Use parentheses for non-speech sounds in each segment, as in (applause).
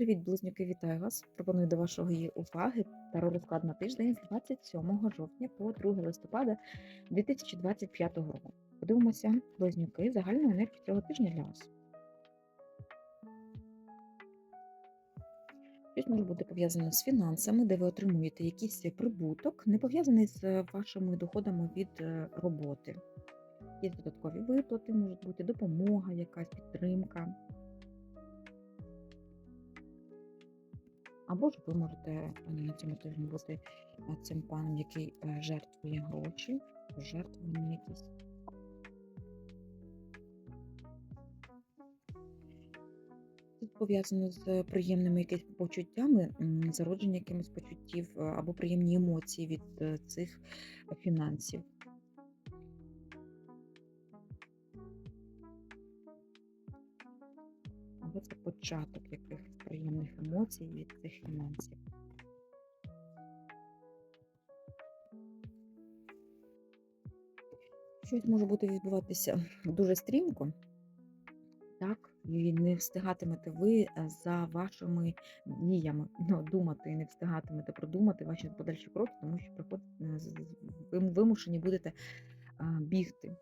Привіт, близнюки, вітаю вас. Пропоную до вашої уваги таро розклад на тиждень з 27 жовтня по 2 листопада 2025 року. Подивимося, близнюки, загальну енергію цього тижня для вас. Щось може бути пов'язано з фінансами, де ви отримуєте якийсь прибуток, не пов'язаний з вашими доходами від е, роботи. Є додаткові виплати, можуть бути допомога, якась підтримка. Або ж ви можете е, на цьому тижні бути е, цим паном, який е, жертвує гроші, жертвування якісь. Пов'язано з приємними якимись почуттями, зародження якимось почуттів або приємні емоції від цих фінансів. Початок якихось приємних емоцій від цих фінансів. Щось може бути відбуватися дуже стрімко, так, і не встигатимете ви е, за вашими діями. Ну, думати, не встигатимете продумати ваші подальші кроки, тому що е, ви вимушені будете а, бігти.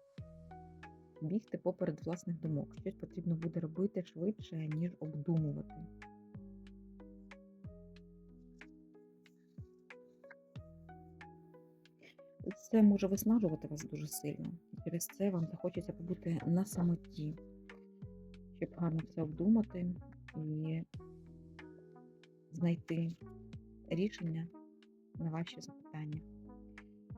Бігти поперед власних думок. Щось потрібно буде робити швидше, ніж обдумувати. Це може виснажувати вас дуже сильно. Через це вам захочеться побути на самоті, щоб гарно все обдумати і знайти рішення на ваші запитання.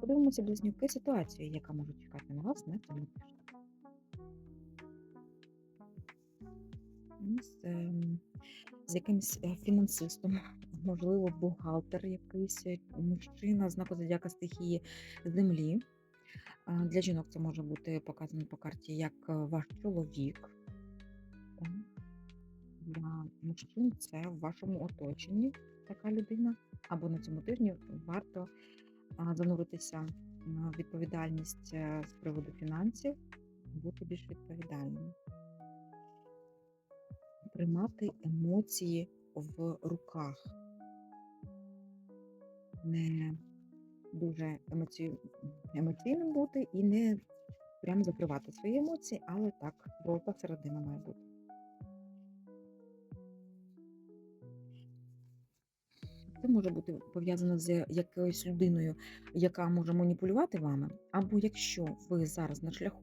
Подивимося, близнюки, ситуацію, яка може чекати на вас на цьому тижні. З, ем, з якимсь е, фінансистом, (laughs) можливо, бухгалтер якийсь, е, мужчина, знаку зодіака стихії землі. Для жінок це може бути показано по карті як е, ваш чоловік. Для мужчин це в вашому оточенні така людина. Або на цьому тижні варто зануритися в відповідальність з приводу фінансів, бути більш відповідальним. Тримати емоції в руках. Не дуже емоці... емоційним бути і не прямо закривати свої емоції, але так, золота середина має бути. Це може бути пов'язано з якоюсь людиною, яка може маніпулювати вами, або якщо ви зараз на шляху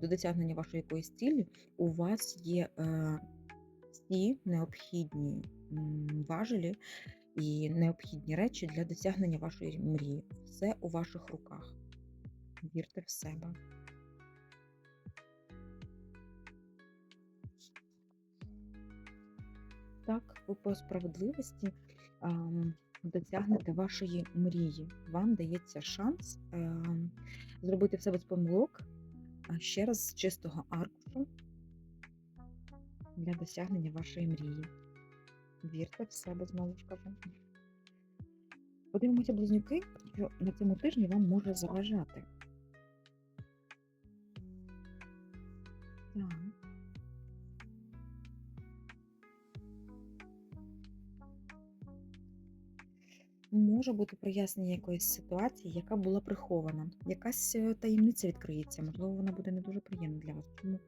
до досягнення вашої якоїсь цілі, у вас є е, всі необхідні важелі і необхідні речі для досягнення вашої мрії. Все у ваших руках. Вірте в себе. Так, ви по справедливості досягнете вашої мрії. Вам дається шанс ем, зробити все без помилок, ще раз з чистого аркушу для досягнення вашої мрії. Вірте в себе, знову ж кажу. Подивимося, близнюки, що на цьому тижні вам може заважати. Так. Може бути прояснення якоїсь ситуації, яка була прихована. Якась е, таємниця відкриється, можливо, вона буде не дуже приємна для вас. Чому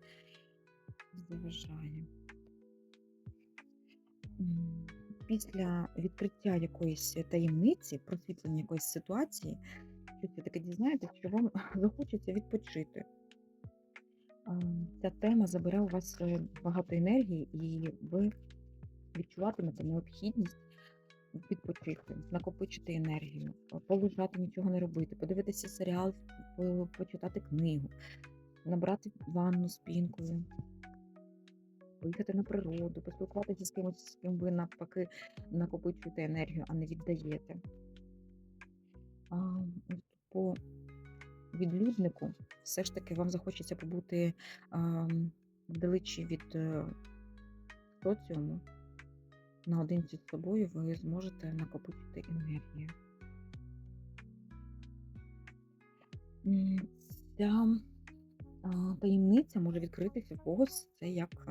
заважає? Після відкриття якоїсь таємниці, просвітлення якоїсь ситуації, щось ви таке дізнаєтесь, що вам (laughs) захочеться відпочити. Ця тема забере у вас е, багато енергії, і ви відчуватимете необхідність відпочити, накопичити енергію, полежати, нічого не робити, подивитися серіал, почитати книгу, набрати ванну з пінкою, поїхати на природу, поспілкуватися з кимось, з ким ви навпаки накопичуєте енергію, а не віддаєте. А, по відлюднику все ж таки вам захочеться побути а, вдалечі від е, соціуму. Наодинці з собою ви зможете накопичити енергію. Ця таємниця може відкритися в когось. Це як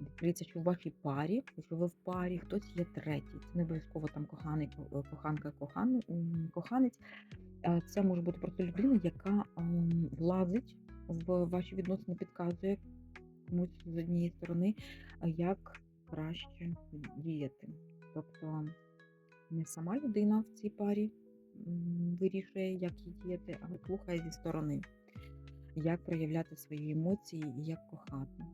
відкриється, що в вашій парі, якщо ви в парі, хтось є третій. Це не обов'язково там коханий, е, коханка, кохан, коханець. Це може бути просто людина, яка влазить в ваші відносини, підказує комусь з однієї сторони, як краще діяти. Тобто не сама людина в цій парі вирішує, як їй діяти, але слухає зі сторони, як проявляти свої емоції і як кохати.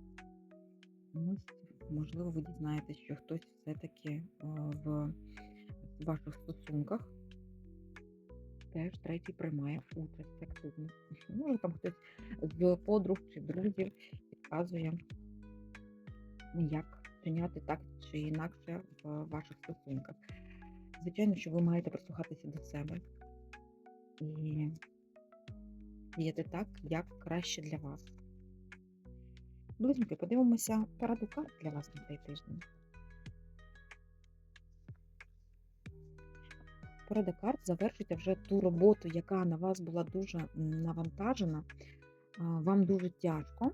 Можливо, ви дізнаєтесь, що хтось все-таки в ваших стосунках теж третій приймає участь активно. (laughs) Може, там хтось з подруг чи друзів підказує, як вчиняти так чи інакше в ваших стосунках. Звичайно, що ви маєте прислухатися до себе і діяти так, як краще для вас. Близнюки, подивимося пораду карт для вас на цей тиждень. Порада карт завершуйте вже ту роботу, яка на вас була дуже навантажена. Вам дуже тяжко.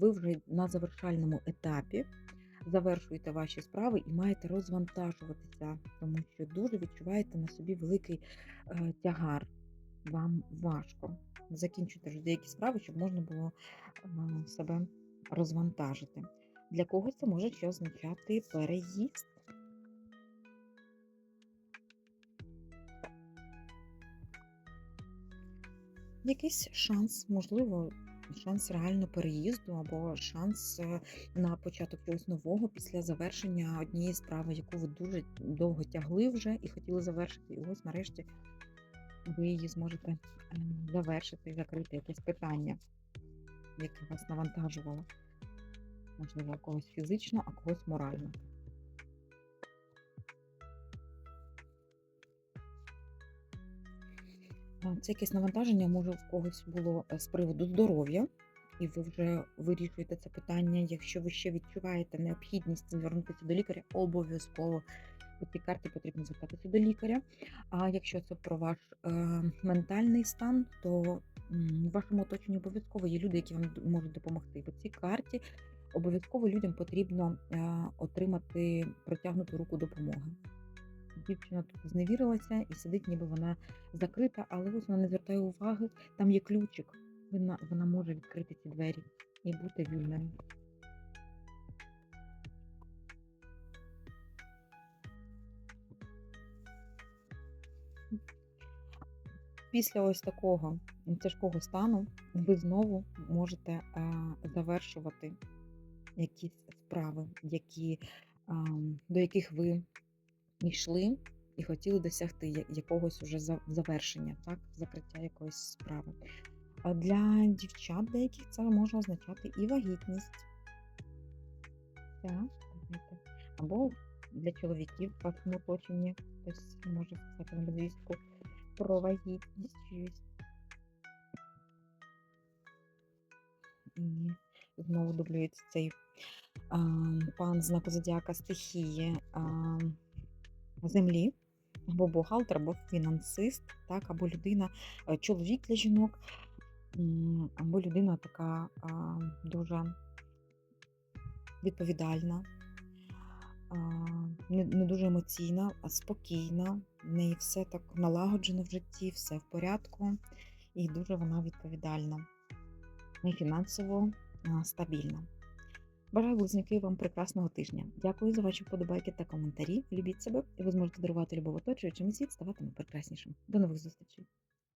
Ви вже на завершальному етапі завершуєте ваші справи і маєте розвантажуватися, тому що дуже відчуваєте на собі великий е, тягар. Вам важко. Закінчуйте вже деякі справи, щоб можна було е, себе розвантажити. Для когось це може ще означати переїзд. Якийсь шанс, можливо, шанс реально переїзду або шанс е, на початок чогось нового після завершення однієї справи, яку ви дуже довго тягли вже і хотіли завершити. І ось нарешті ви її зможете е, завершити і закрити якесь питання, яке вас навантажувало. Можливо, когось фізично, а когось морально. Це якесь навантаження, може, в когось було е, з приводу здоров'я, і ви вже вирішуєте це питання. Якщо ви ще відчуваєте необхідність звернутися до лікаря, обов'язково по цій карті потрібно звертатися до лікаря. А якщо це про ваш е, ментальний стан, то в вашому оточенні обов'язково є люди, які вам можуть допомогти. По цій карті обов'язково людям потрібно е, отримати протягнуту руку допомоги. Дівчина тут зневірилася і сидить, ніби вона закрита, але ось вона не звертає уваги. Там є ключик. Вона, вона може відкрити ці двері і бути вільною. Після ось такого тяжкого стану ви знову можете е, завершувати якісь справи, які, до яких ви йшли і хотіли досягти якогось уже завершення, так, закриття якоїсь справи. А для дівчат деяких це може означати і вагітність. Так. Або для чоловіків в вашому оточенні хтось може сказати вам звістку про вагітність. І знову дублюється цей а, пан знаку зодіака стихії а, землі, або бухгалтер, або фінансист, так, або людина, е, чоловік для жінок, або людина така дуже відповідальна, не, дуже емоційна, а спокійна. В неї все так налагоджено в житті, все в порядку, і дуже вона відповідальна і фінансово стабільна. Бажаю близнюки вам прекрасного тижня. Дякую за ваші вподобайки та коментарі. Любіть себе, і ви зможете дарувати любов оточуючим і світ ставатиме прекраснішим. До нових зустрічей!